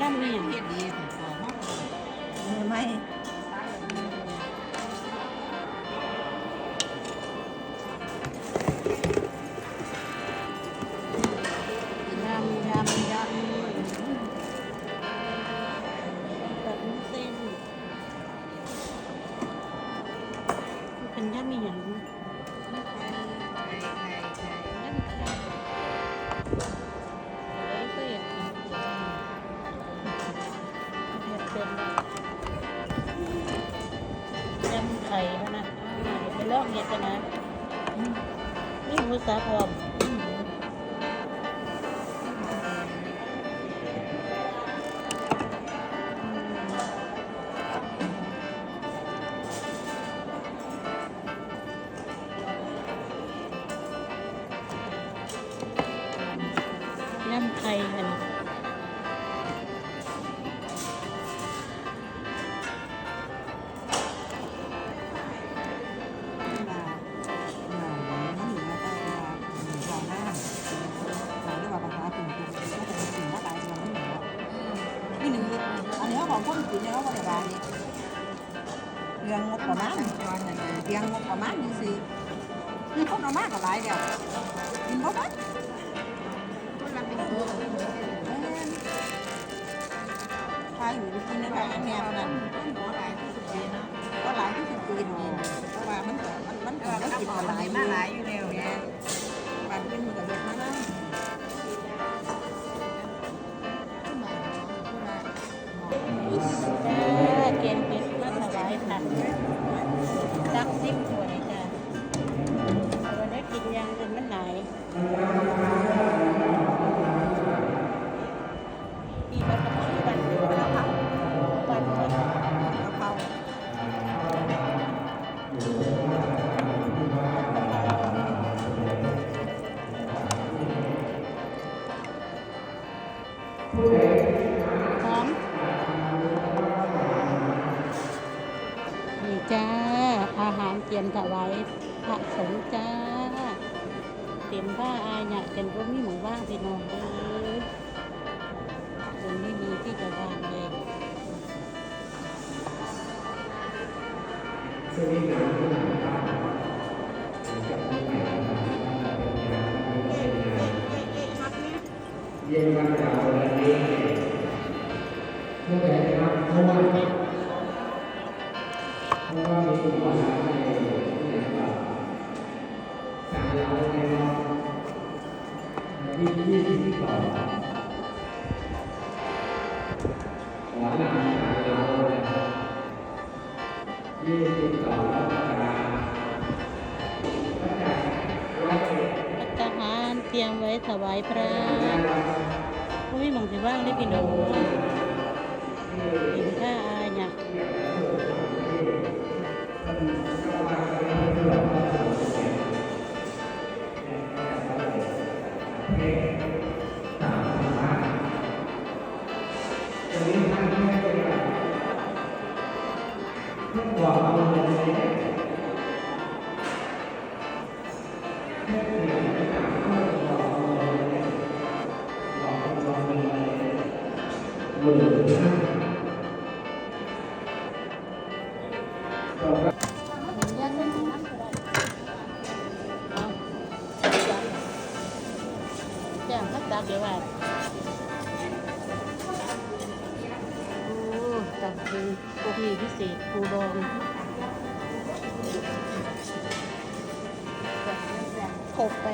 ย่ำนี่เฮ็ดดีของมือไม่ นยำไข่พะนะเดี๋ยวไปลอกเห็ดกันนะนี่หมูสาบพร้อม คนจีนเนี่ยเขาบริบาลนี่เรื่องงบประมาณตอนนั้นเรื่องงบประมาณนี่สิคือคนเอามากกับหลายเดียวกินบ่ได้คนละเป็นตัวใครอยู่กินในบ้านแนวนั้นหมอหลายที่สุดเลยเนาะก็หลายที่สุดกินเพราะว่ามันมันมันก็ก็รับกินหมอมาหหลาลายยมาหหลาลายยอยู่แล้วเนี่ยบ้านเป็นมือกับเด็กมาแล้วจ้า หอมนี่จ้า อาหารเตรียมถวายพระสงฆ์จ้า เตรียมผ้าอายเนี่ยกันก็มีหมูว่างพี่น้องเลยตรงนี้มีที่จะวางเลย เมื่อไหร่ครับเพราะว่าเพราะว่ามีกลุ่มภาษาไทยที่ไหนบ้างสั่งเราในรอบที่ยี่สิบสองขอหลังสั่งเราเลยยี่สิบสองพฤษภาพระจันทร์ร้อยเอ็ดทหารเตรียมไว้ถวายพระก็มีหมองสิว่างได้พี่น้อง มัน จ้งทักดักเดี๋ยวว่าโอ้ตักคือพวกนี้พิเศษปูดองขบไป